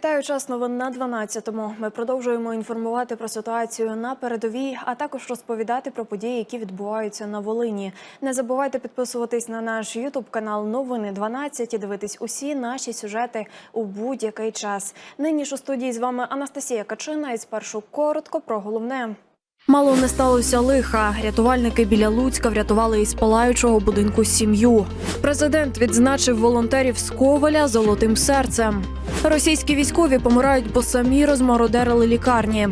Вітаю час новин на 12-му. Ми продовжуємо інформувати про ситуацію на передовій, а також розповідати про події, які відбуваються на Волині. Не забувайте підписуватись на наш Ютуб канал Новини 12 і дивитись усі наші сюжети у будь-який час. Нині ж у студії з вами Анастасія Качина. І спершу коротко про головне. Мало не сталося лиха. Рятувальники біля Луцька врятували із палаючого будинку сім'ю. Президент відзначив волонтерів з Коваля золотим серцем. Російські військові помирають, бо самі розмародерили лікарні.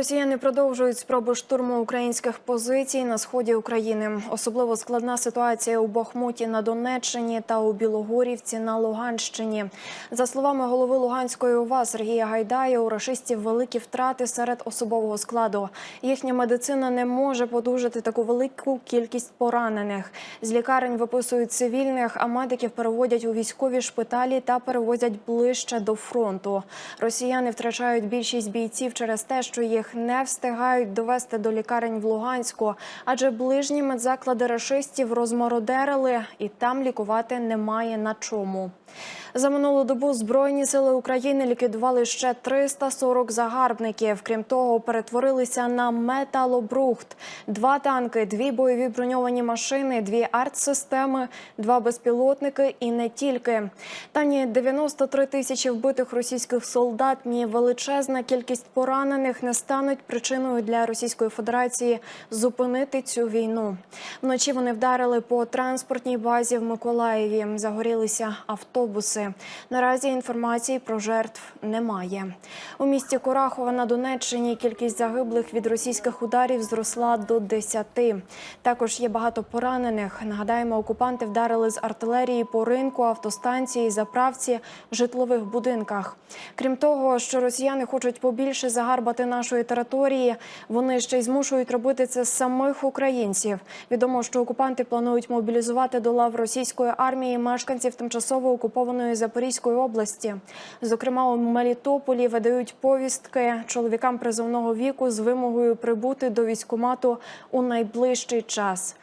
Росіяни продовжують спробу штурму українських позицій на сході України. Особливо складна ситуація у Бахмуті на Донеччині та у Білогорівці на Луганщині. За словами голови Луганської ОВА Сергія Гайдая, у рашистів великі втрати серед особового складу. Їхня медицина не може подужати таку велику кількість поранених. З лікарень виписують цивільних, а медиків переводять у військові шпиталі та перевозять ближче до фронту. Росіяни втрачають більшість бійців через те, що їх не встигають довести до лікарень в Луганську, адже ближні медзаклади рашистів розмародерили, і там лікувати немає на чому. За минулу добу Збройні сили України ліквідували ще 340 загарбників. Крім того, перетворилися на металобрухт. Два танки, дві бойові броньовані машини, дві артсистеми, два безпілотники і не тільки. Та ні 93 тисячі вбитих російських солдат, ні величезна кількість поранених не стануть причиною для Російської Федерації зупинити цю війну. Вночі вони вдарили по транспортній базі в Миколаєві. Загорілися автобуси. Наразі інформації про жертв немає. У місті Курахова на Донеччині кількість загиблих від російських ударів зросла до 10. Також є багато поранених. Нагадаємо, окупанти вдарили з артилерії по ринку, автостанції, заправці, житлових будинках. Крім того, що росіяни хочуть побільше загарбати нашої території, вони ще й змушують робити це з самих українців. Відомо, що окупанти планують мобілізувати до лав російської армії мешканців тимчасово окупованої Запорізької області. Зокрема, у Мелітополі видають повістки чоловікам призовного віку з вимогою прибути до військомату у найближчий час.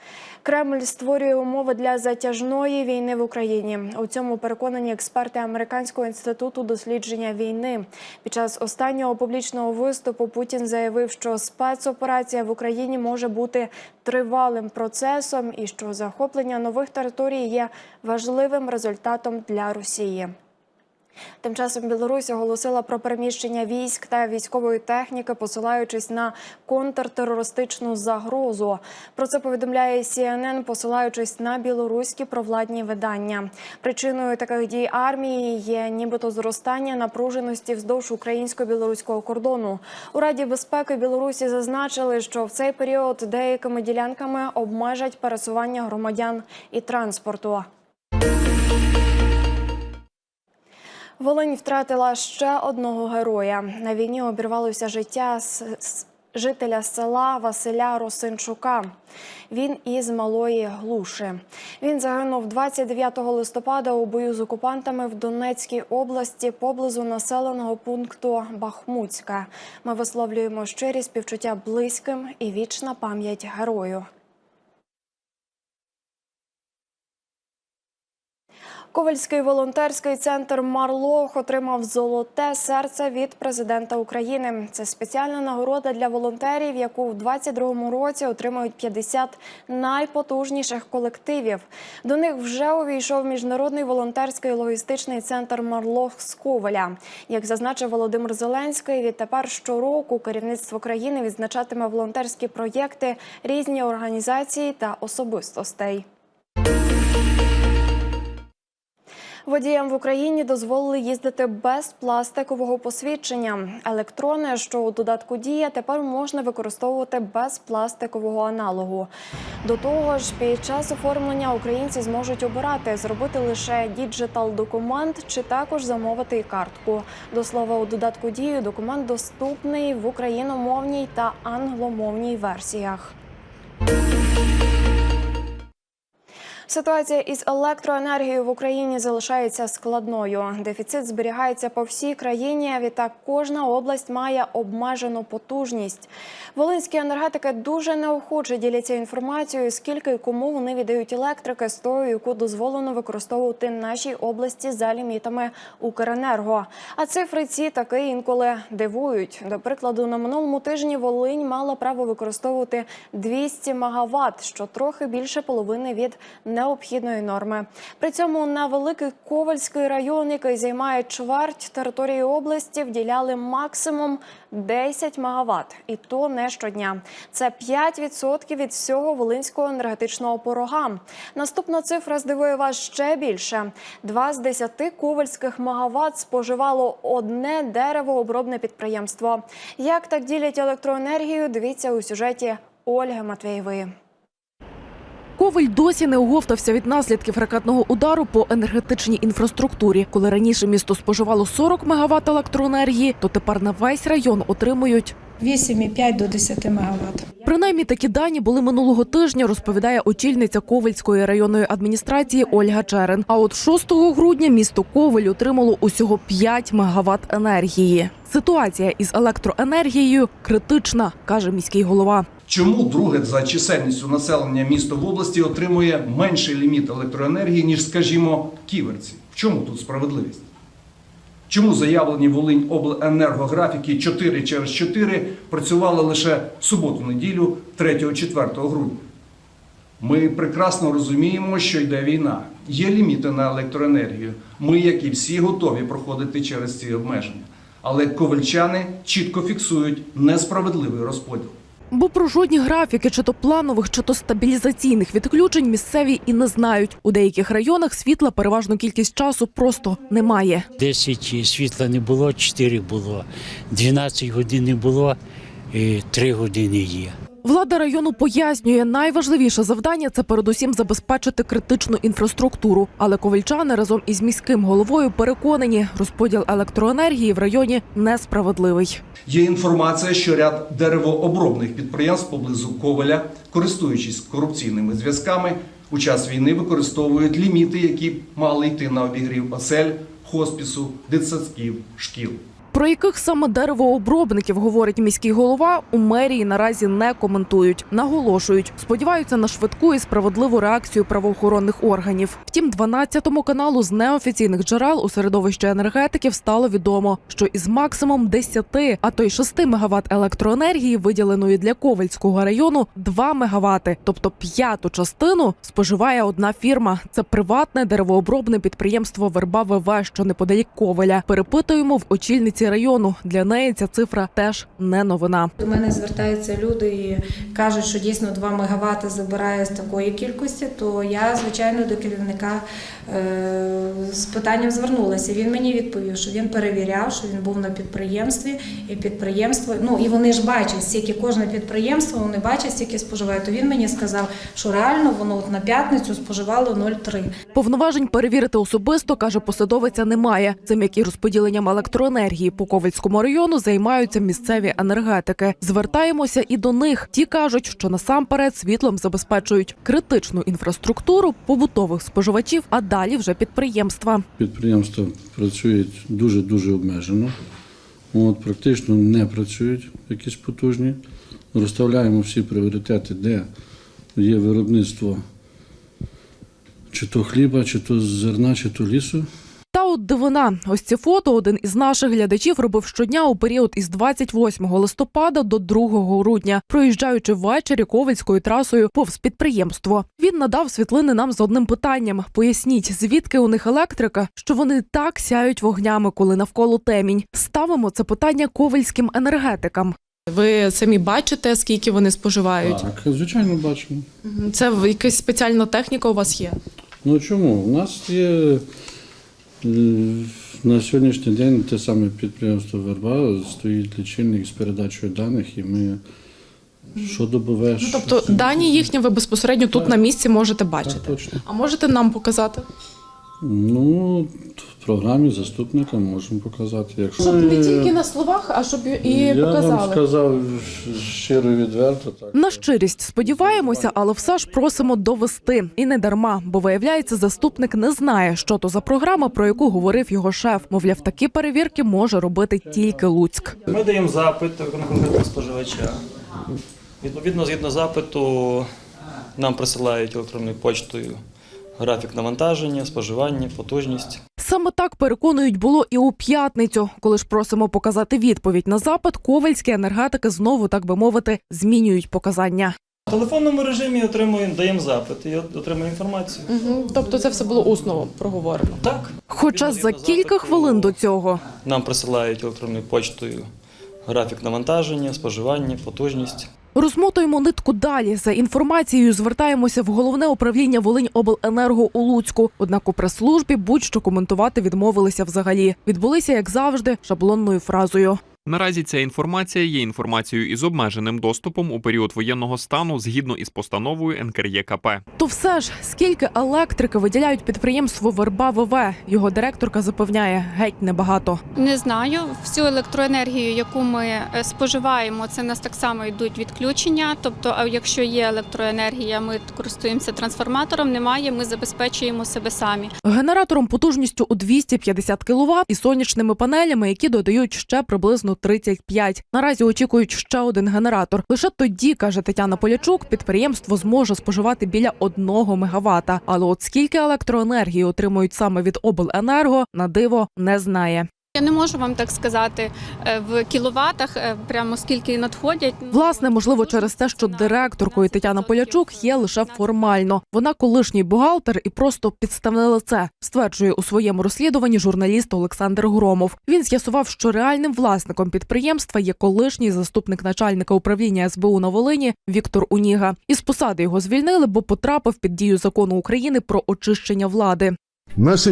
Кремль створює умови для затяжної війни в Україні. У цьому переконані експерти Американського інституту дослідження війни. Під час останнього публічного виступу Путін заявив, що спецоперація в Україні може бути тривалим процесом і що захоплення нових територій є важливим результатом для Росії. Тим часом Білорусь оголосила про переміщення військ та військової техніки, посилаючись на контртерористичну загрозу. Про це повідомляє CNN, посилаючись на білоруські провладні видання. Причиною таких дій армії є нібито зростання напруженості вздовж українсько-білоруського кордону. У Раді безпеки Білорусі зазначили, що в цей період деякими ділянками обмежать пересування громадян і транспорту. Волинь втратила ще одного героя. На війні обірвалося життя жителя села Василя Росинчука. Він із малої глуші. Він загинув 29 листопада у бою з окупантами в Донецькій області поблизу населеного пункту Бахмутська. Ми висловлюємо щирі співчуття близьким і вічна пам'ять герою. Ковальський волонтерський центр Марлох отримав золоте серце від президента України. Це спеціальна нагорода для волонтерів, яку в 2022 році отримають 50 найпотужніших колективів. До них вже увійшов міжнародний волонтерський логістичний центр Марлох з Коваля. Як зазначив Володимир Зеленський, відтепер щороку керівництво країни відзначатиме волонтерські проєкти, різні організації та особистостей. Водіям в Україні дозволили їздити без пластикового посвідчення. Електрони, що у додатку дія, тепер можна використовувати без пластикового аналогу. До того ж, під час оформлення українці зможуть обирати зробити лише діджитал документ чи також замовити і картку. До слова, у додатку дію документ доступний в україномовній та англомовній версіях. Ситуація із електроенергією в Україні залишається складною. Дефіцит зберігається по всій країні. Відтак кожна область має обмежену потужність. Волинські енергетики дуже неохоче діляться інформацією, скільки і кому вони віддають електрики з тою, яку дозволено використовувати нашій області за лімітами Укренерго. А цифри ці таки інколи дивують. До прикладу, на минулому тижні Волинь мала право використовувати 200 МВт, що трохи більше половини від необхідної норми. При цьому на Великий Ковальський район, який займає чверть території області, вділяли максимум 10 МВт. І то не щодня. Це 5% від всього волинського енергетичного порога. Наступна цифра здивує вас ще більше. Два з 10 ковальських МВт споживало одне деревообробне підприємство. Як так ділять електроенергію? Дивіться у сюжеті Ольги Матвєєвої. Коваль досі не оговтався від наслідків ракетного удару по енергетичній інфраструктурі. Коли раніше місто споживало 40 МВт електроенергії, то тепер на весь район отримують. 8,5 до 10 МВт. Принаймні такі дані були минулого тижня, розповідає очільниця Ковальської районної адміністрації Ольга Черен. А от 6 грудня місто Коваль отримало усього 5 МВт енергії. Ситуація із електроенергією критична, каже міський голова. Чому друге за чисельністю населення місто в області отримує менший ліміт електроенергії, ніж, скажімо, ківерці? В чому тут справедливість? Чому заявлені Волинь обленергографіки 4 через 4 працювали лише суботу-неділю 3-4 грудня? Ми прекрасно розуміємо, що йде війна. Є ліміти на електроенергію. Ми, як і всі, готові проходити через ці обмеження. Але ковальчани чітко фіксують несправедливий розподіл. Бо про жодні графіки, чи то планових, чи то стабілізаційних відключень місцеві і не знають. У деяких районах світла переважну кількість часу просто немає. 10 світла не було, 4 було, 12 годин не було, 3 години є. Влада району пояснює, найважливіше завдання це передусім забезпечити критичну інфраструктуру. Але ковальчани разом із міським головою переконані, розподіл електроенергії в районі несправедливий. Є інформація, що ряд деревообробних підприємств поблизу Коваля, користуючись корупційними зв'язками, у час війни використовують ліміти, які мали йти на обігрів осель, хоспісу, дитсадків, шкіл. Про яких саме деревообробників говорить міський голова, у мерії наразі не коментують. Наголошують, сподіваються на швидку і справедливу реакцію правоохоронних органів. Втім, 12-му каналу з неофіційних джерел у середовищі енергетиків стало відомо, що із максимум 10, а то й 6 МВт електроенергії, виділеної для Ковальського району, 2 МВт, тобто п'яту частину, споживає одна фірма. Це приватне деревообробне підприємство Верба ВВ, що неподалік Коваля. Перепитуємо в очільниці району. Для неї ця цифра теж не новина. До мене звертаються люди і кажуть, що дійсно 2 МВт забирає з такої кількості, то я, звичайно, до керівника е, з питанням звернулася. Він мені відповів, що він перевіряв, що він був на підприємстві, і підприємство, ну і вони ж бачать, скільки кожне підприємство, вони бачать, скільки споживає. То він мені сказав, що реально воно от на п'ятницю споживало 0,3. Повноважень перевірити особисто каже посадовиця. Немає цим, як і розподіленням електроенергії по району займаються місцеві енергетики. Звертаємося і до них. Ті кажуть, що насамперед світлом забезпечують критичну інфраструктуру побутових споживачів, а далі вже підприємства. Підприємства працюють дуже дуже обмежено. От, практично не працюють якісь потужні. Розставляємо всі пріоритети, де є виробництво чи то хліба, чи то зерна, чи то лісу. Та от дивина, ось ці фото один із наших глядачів робив щодня у період із 28 листопада до 2 грудня, проїжджаючи ввечері ковальською трасою повз підприємство. Він надав світлини нам з одним питанням: поясніть, звідки у них електрика, що вони так сяють вогнями, коли навколо темінь. Ставимо це питання ковальським енергетикам. Ви самі бачите, скільки вони споживають? Так, звичайно, бачимо. Це в- якась спеціальна техніка у вас є? Ну чому? У нас є на сьогоднішній день те саме підприємство Верба, стоїть лічильник з передачею даних, і ми щодобове. Ну, тобто дані їхні ви безпосередньо тут Так. на місці можете Так, бачити. точно. А можете нам показати? Ну, в програмі заступника можемо показати. Якщо Щоб не тільки на словах, а щоб і я вам показали. сказав щиро і відверто. Так. На щирість сподіваємося, але все ж просимо довести. І не дарма, бо виявляється, заступник не знає, що то за програма, про яку говорив його шеф. Мовляв, такі перевірки може робити тільки Луцьк. Ми даємо запит на конкретного споживача. Відповідно, згідно запиту, нам присилають електронною почтою графік навантаження, споживання, потужність. Саме так переконують було і у п'ятницю. Коли ж просимо показати відповідь на запит, ковальські енергетики знову, так би мовити, змінюють показання. В телефонному режимі отримуємо, даємо запит і от- отримуємо інформацію. Мгм. Тобто це все було усно проговорено. Так. Хоча за кілька хвилин до цього Нам присилають електронною почтою графік навантаження, споживання, потужність. Розмотуємо нитку далі. За інформацією звертаємося в головне управління Волиньобленерго у Луцьку. Однак у прес-службі будь-що коментувати відмовилися взагалі. Відбулися, як завжди, шаблонною фразою. Наразі ця інформація є інформацією із обмеженим доступом у період воєнного стану згідно із постановою НКРЄКП. То все ж, скільки електрики виділяють підприємству Верба ВВ? Його директорка запевняє, геть небагато. Не знаю. Всю електроенергію, яку ми е, споживаємо, це в нас так само йдуть відключення. Тобто, а якщо є електроенергія, ми користуємося трансформатором. Немає, ми забезпечуємо себе самі. Генератором потужністю у 250 кВт і сонячними панелями, які додають ще приблизно 35. Наразі очікують ще один генератор. Лише тоді, каже Тетяна Полячук, підприємство зможе споживати біля 1 мегаватта. Але от скільки електроенергії отримують саме від обленерго, на диво не знає. Я не можу вам так сказати е, в кіловатах, е, прямо скільки надходять. Власне, можливо, через те, що директоркою Тетяна Полячук є лише формально. Вона колишній бухгалтер і просто підставне лице, стверджує у своєму розслідуванні журналіст Олександр Громов. Він з'ясував, що реальним власником підприємства є колишній заступник начальника управління СБУ на Волині Віктор Уніга. Із посади його звільнили, бо потрапив під дію закону України про очищення влади.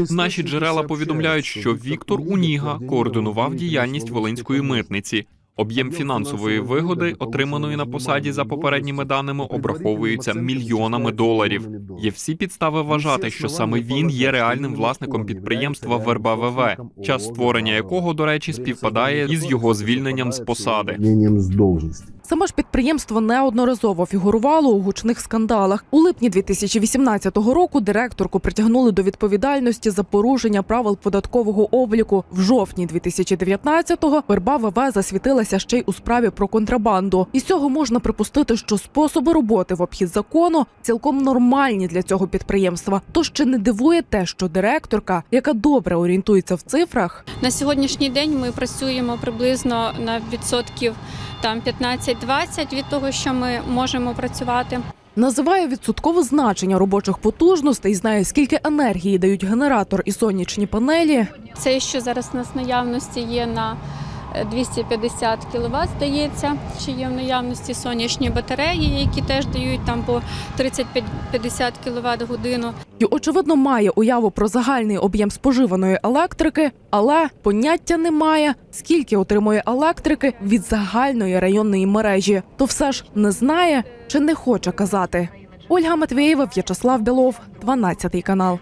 Наші джерела повідомляють, що Віктор Уніга координував діяльність Волинської митниці. Об'єм фінансової вигоди, отриманої на посаді за попередніми даними, обраховується мільйонами доларів. Є всі підстави вважати, що саме він є реальним власником підприємства Верба ВВ, час створення якого, до речі, співпадає із його звільненням з посади. Саме ж підприємство неодноразово фігурувало у гучних скандалах. У липні 2018 року директорку притягнули до відповідальності за порушення правил податкового обліку. В жовтні 2019-го Верба ВВ засвітилася ще й у справі про контрабанду. Із цього можна припустити, що способи роботи в обхід закону цілком нормальні для цього підприємства. Тож чи не дивує те, що директорка, яка добре орієнтується в цифрах, На сьогоднішній день ми працюємо приблизно на відсотків там 15-20 від того, що ми можемо працювати. Називає відсоткове значення робочих потужностей, знає, скільки енергії дають генератор і сонячні панелі. Це, що зараз у нас наявності є на 250 кВт, здається, чи є в наявності сонячні батареї, які теж дають там по 30-50 кВт годину. І, очевидно, має уяву про загальний об'єм споживаної електрики, але поняття немає, скільки отримує електрики від загальної районної мережі. То все ж не знає чи не хоче казати. Ольга Матвієва, В'ячеслав Білов, 12 канал.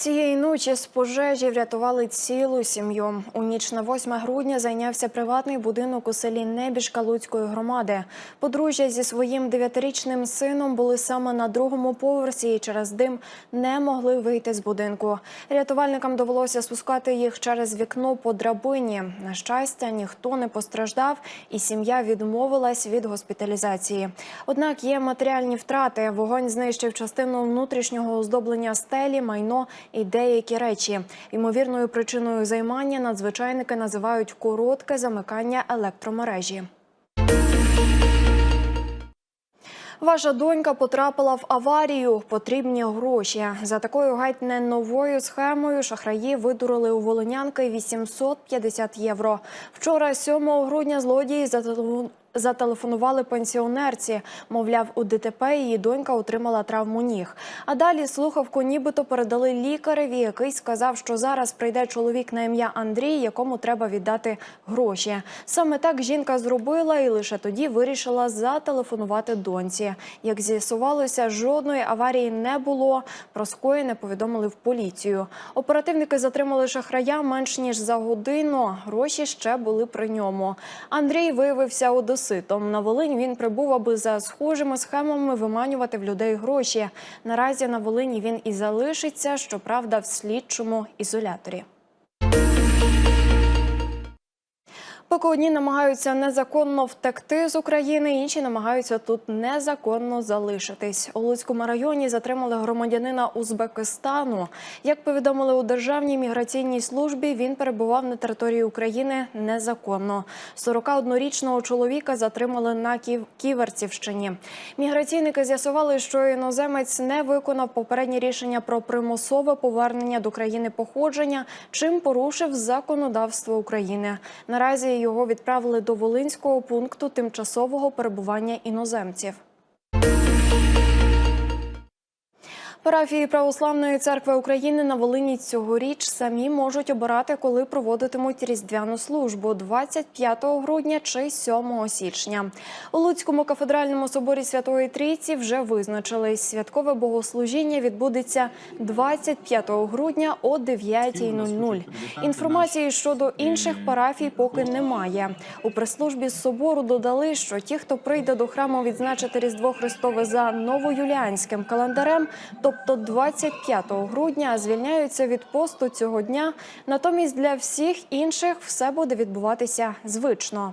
Цієї ночі з пожежі врятували цілу сім'ю. У ніч на 8 грудня зайнявся приватний будинок у селі Небіжка Луцької громади. Подружжя зі своїм дев'ятирічним сином були саме на другому поверсі і через дим не могли вийти з будинку. Рятувальникам довелося спускати їх через вікно по драбині. На щастя, ніхто не постраждав, і сім'я відмовилась від госпіталізації. Однак є матеріальні втрати. Вогонь знищив частину внутрішнього оздоблення стелі, майно і деякі речі. Ймовірною причиною займання надзвичайники називають коротке замикання електромережі. Ваша донька потрапила в аварію. Потрібні гроші. За такою геть не новою схемою шахраї видурили у волинянки 850 євро. Вчора, 7 грудня, злодії Зателефонували пенсіонерці, мовляв, у ДТП її донька отримала травму ніг. А далі слухавку нібито передали лікареві, який сказав, що зараз прийде чоловік на ім'я Андрій, якому треба віддати гроші. Саме так жінка зробила і лише тоді вирішила зателефонувати доньці. Як з'ясувалося, жодної аварії не було. Про скоєне повідомили в поліцію. Оперативники затримали шахрая менш ніж за годину. Гроші ще були при ньому. Андрій виявився одеситом. На Волинь він прибув, аби за схожими схемами виманювати в людей гроші. Наразі на Волині він і залишиться, щоправда, в слідчому ізоляторі. Поки одні намагаються незаконно втекти з України, інші намагаються тут незаконно залишитись. У Луцькому районі затримали громадянина Узбекистану. Як повідомили у Державній міграційній службі, він перебував на території України незаконно. 41-річного чоловіка затримали на Ків... Ківерцівщині. Міграційники з'ясували, що іноземець не виконав попереднє рішення про примусове повернення до країни походження, чим порушив законодавство України. Наразі його відправили до Волинського пункту тимчасового перебування іноземців. Парафії Православної церкви України на Волині цьогоріч самі можуть обирати, коли проводитимуть різдвяну службу 25 грудня чи 7 січня. У Луцькому кафедральному соборі Святої Трійці вже визначились. Святкове богослужіння відбудеться 25 грудня о 9.00. Інформації щодо інших парафій поки немає. У прес-службі собору додали, що ті, хто прийде до храму відзначити Різдво Христове за новоюліанським календарем, тобто 25 грудня, звільняються від посту цього дня. Натомість для всіх інших все буде відбуватися звично.